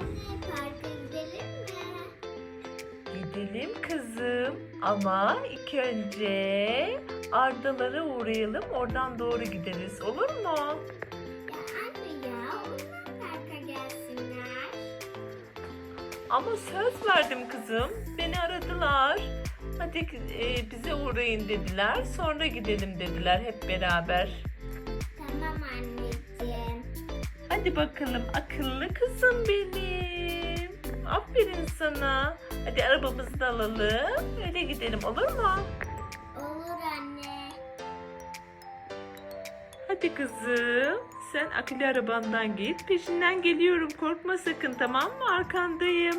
Anne parka gidelim mi? Gidelim kızım ama ilk önce Ardalara uğrayalım oradan doğru gideriz olur mu? Ya anne ya onlar parka gelsinler. Ama söz verdim kızım beni aradılar. Hadi e, bize uğrayın dediler sonra gidelim dediler hep beraber. Hadi bakalım akıllı kızım benim. Aferin sana. Hadi arabamızı da alalım. Öyle gidelim olur mu? Olur anne. Hadi kızım. Sen akıllı arabandan git. Peşinden geliyorum. Korkma sakın tamam mı? Arkandayım.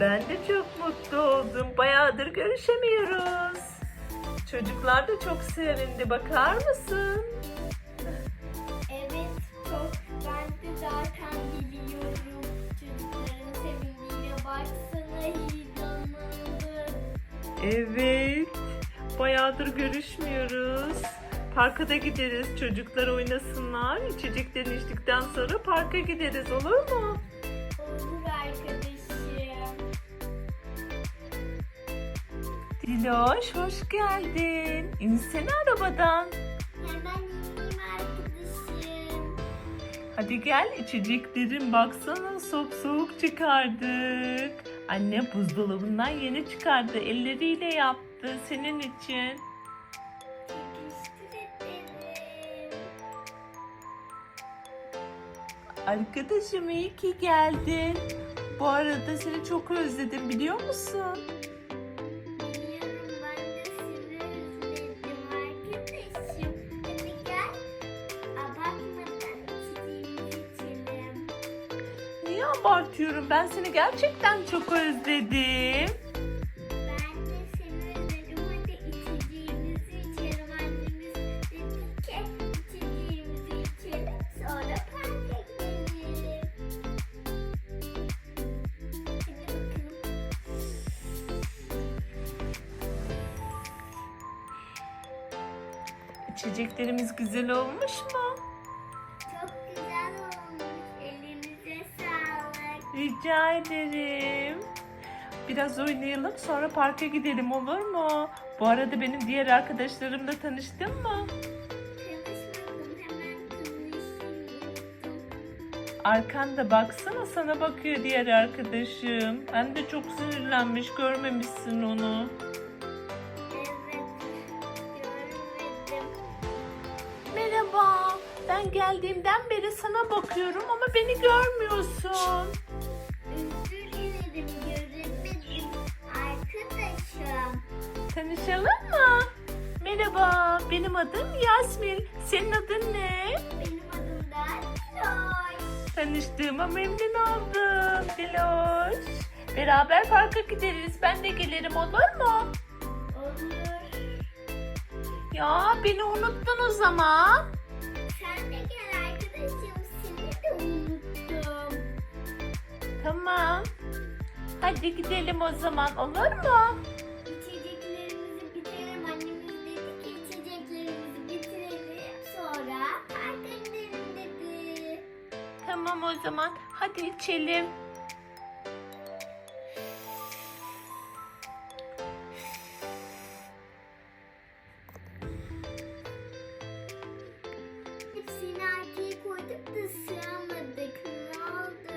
Ben de çok mutlu oldum. Bayağıdır görüşemiyoruz. Çocuklar da çok sevindi. Bakar mısın? Evet çok. Ben de zaten biliyorum. Çocukların sevindiğine baksana heyecanlandı. Evet. Bayağıdır görüşmüyoruz. Parka da gideriz. Çocuklar oynasınlar. İçeceklerini içtikten sonra parka gideriz. Olur mu? Diloş hoş geldin. İnsene arabadan. Hemen ineyim arkadaşım. Hadi gel içeceklerin baksana soğuk soğuk çıkardık. Anne buzdolabından yeni çıkardı. Elleriyle yaptı senin için. Arkadaşım iyi ki geldin. Bu arada seni çok özledim biliyor musun? Niye abartıyorum? Ben seni gerçekten çok özledim. Ben de seni özledim. Hadi içeceğimizi içelim. Annemiz dedi ki içeceğimizi içelim. Sonra parka gidelim. Hadi bakalım. İçeceklerimiz güzel olmuş mu? Rica ederim. Biraz oynayalım sonra parka gidelim olur mu? Bu arada benim diğer arkadaşlarımla tanıştın mı? Arkanda baksana sana bakıyor diğer arkadaşım. Ben de çok sinirlenmiş görmemişsin onu. Merhaba. Ben geldiğimden beri sana bakıyorum ama beni görmüyorsun. Tanışalım mı? Merhaba. Benim adım Yasmin. Senin adın ne? Benim adım da Loş. Tanıştığıma memnun oldum. Diloş. Beraber parka gideriz. Ben de gelirim olur mu? Olur. Ya beni unuttun o zaman. Sen de gel arkadaşım. Seni de unuttum. Tamam. Hadi gidelim o zaman olur mu? O zaman. Hadi içelim. Hepsini arkaya koyduk da sığamadık. Ne oldu?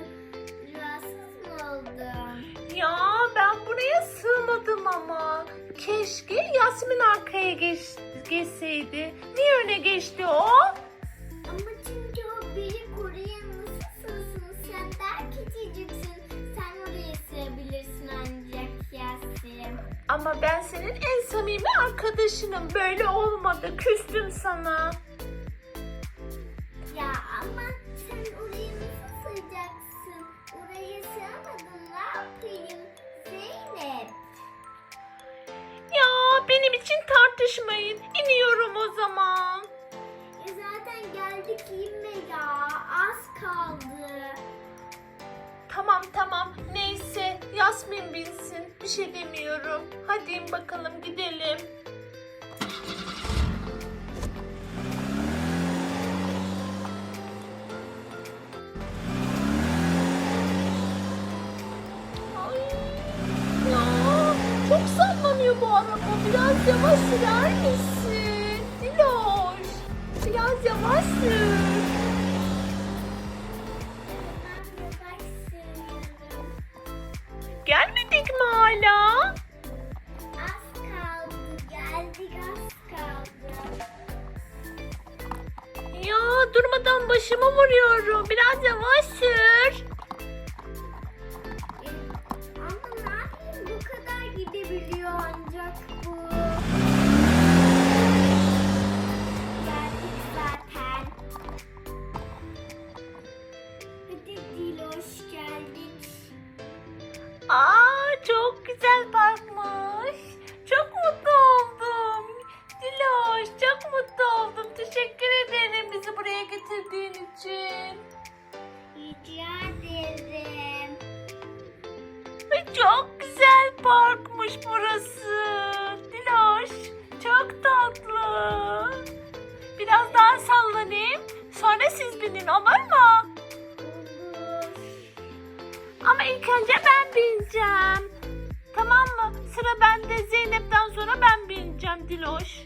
Rahatsız mı oldun? Ya ben buraya sığmadım ama. Keşke Yasmin arkaya geç, geçseydi. Niye öne geçti o? Ama ben senin en samimi arkadaşınım. Böyle olmadı. Küstüm sana. Ya ama sen oraya nasıl sığacaksın? Oraya sığamadın ne yapayım? Zeynep. Ya benim için tartışmayın. İniyorum o zaman. Zaten geldik inme ya. Az kaldı. Tamam tamam neyse Yasmin bilsin bir şey demiyorum. Hadi in bakalım gidelim. Ay, ya, çok sallanıyor bu araba. Biraz yavaş sürer misin? Hala? Az kaldı. Geldik az kaldı. Ya durmadan başımı vuruyorum. Biraz yavaş sür. Rica ederim. Çok güzel parkmış burası. Diloş çok tatlı. Biraz daha sallanayım. Sonra siz binin olur mu? Olur. Ama ilk önce ben bineceğim. Tamam mı? Sıra bende. Zeynep'ten sonra ben bineceğim Diloş.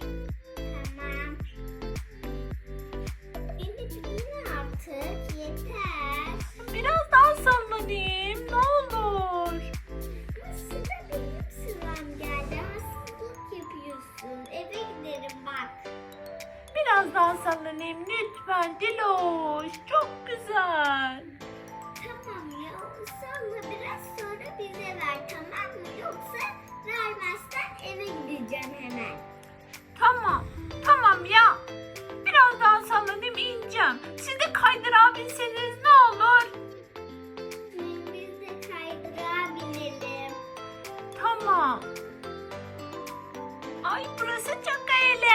Lütfen Diloş. Çok güzel. Tamam ya salla biraz sonra bize ver tamam mı? Yoksa vermezsen eve gideceğim hemen. Tamam. Tamam ya. Biraz daha sallanayım ineceğim. Siz de kaydırağa binseniz ne olur? Biz de kaydırağa binelim. Tamam. Ay burası çok eğlenceli.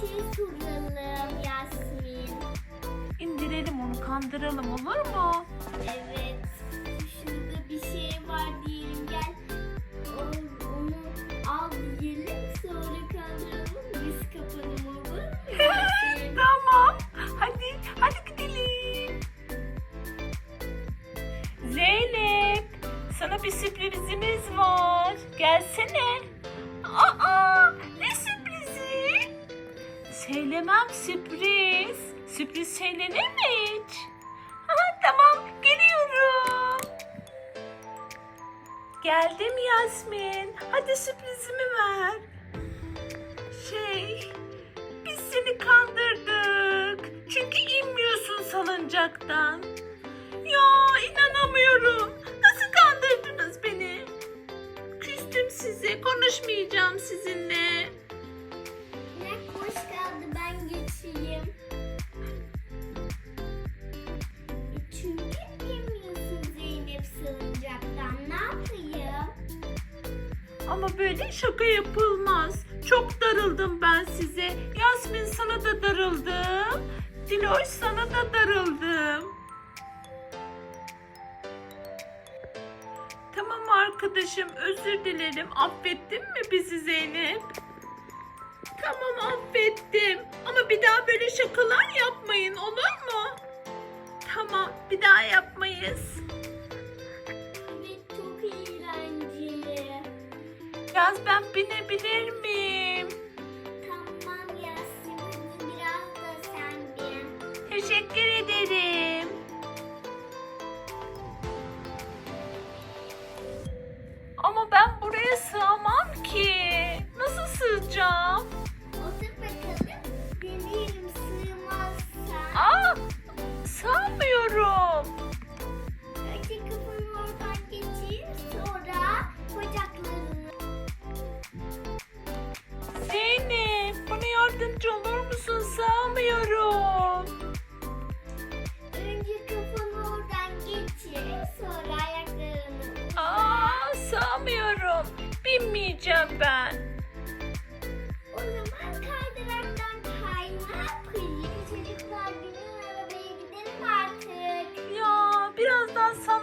Şey soralım Yasmin. İndirelim onu kandıralım olur mu? Evet. Şurada bir şey var diyelim gel. O- Onu al diyelim sonra kaldıralım biz kapanım olur mu Yasmin? tamam. Hadi, hadi gidelim. Zeynep, sana bir sürprizimiz var. Gelsene. Aa? Söylemem sürpriz. Sürpriz söylenir mi hiç? Aha, tamam, geliyorum. Geldim Yasmin. Hadi sürprizimi ver. Şey, biz seni kandırdık. Çünkü inmiyorsun salıncaktan. Ya inanamıyorum. Nasıl kandırdınız beni? Küstüm size. Konuşmayacağım sizinle. Ama böyle şaka yapılmaz. Çok darıldım ben size. Yasmin sana da darıldım. Diloş sana da darıldım. Tamam arkadaşım özür dilerim. Affettin mi bizi Zeynep? Tamam affettim. Ama bir daha böyle şakalar yapmayın olur mu? Tamam bir daha yapmayız. Yaz ben binebilir miyim?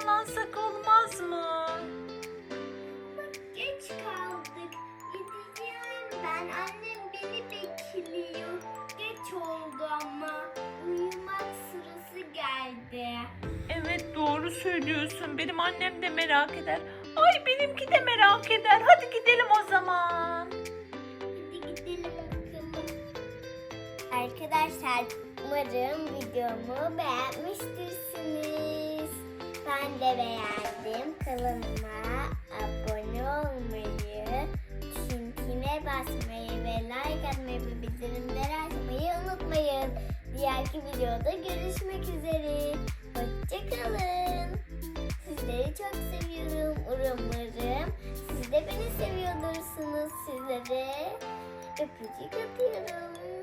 Sallansak olmaz mı? Geç kaldık. Gideceğim ben. Annem beni bekliyor. Geç oldu ama. Uyumak sırası geldi. Evet doğru söylüyorsun. Benim annem de merak eder. Ay benimki de merak eder. Hadi gidelim o zaman. Hadi gidelim bakalım. Arkadaşlar umarım videomu beğenmiştirsiniz. Ben de beğendim. Kanalıma abone olmayı, tintine basmayı ve like atmayı ve bildirimleri açmayı unutmayın. Diğerki videoda görüşmek üzere. Hoşçakalın. Sizleri çok seviyorum. Umarım siz de beni seviyordursunuz. Sizlere öpücük atıyorum.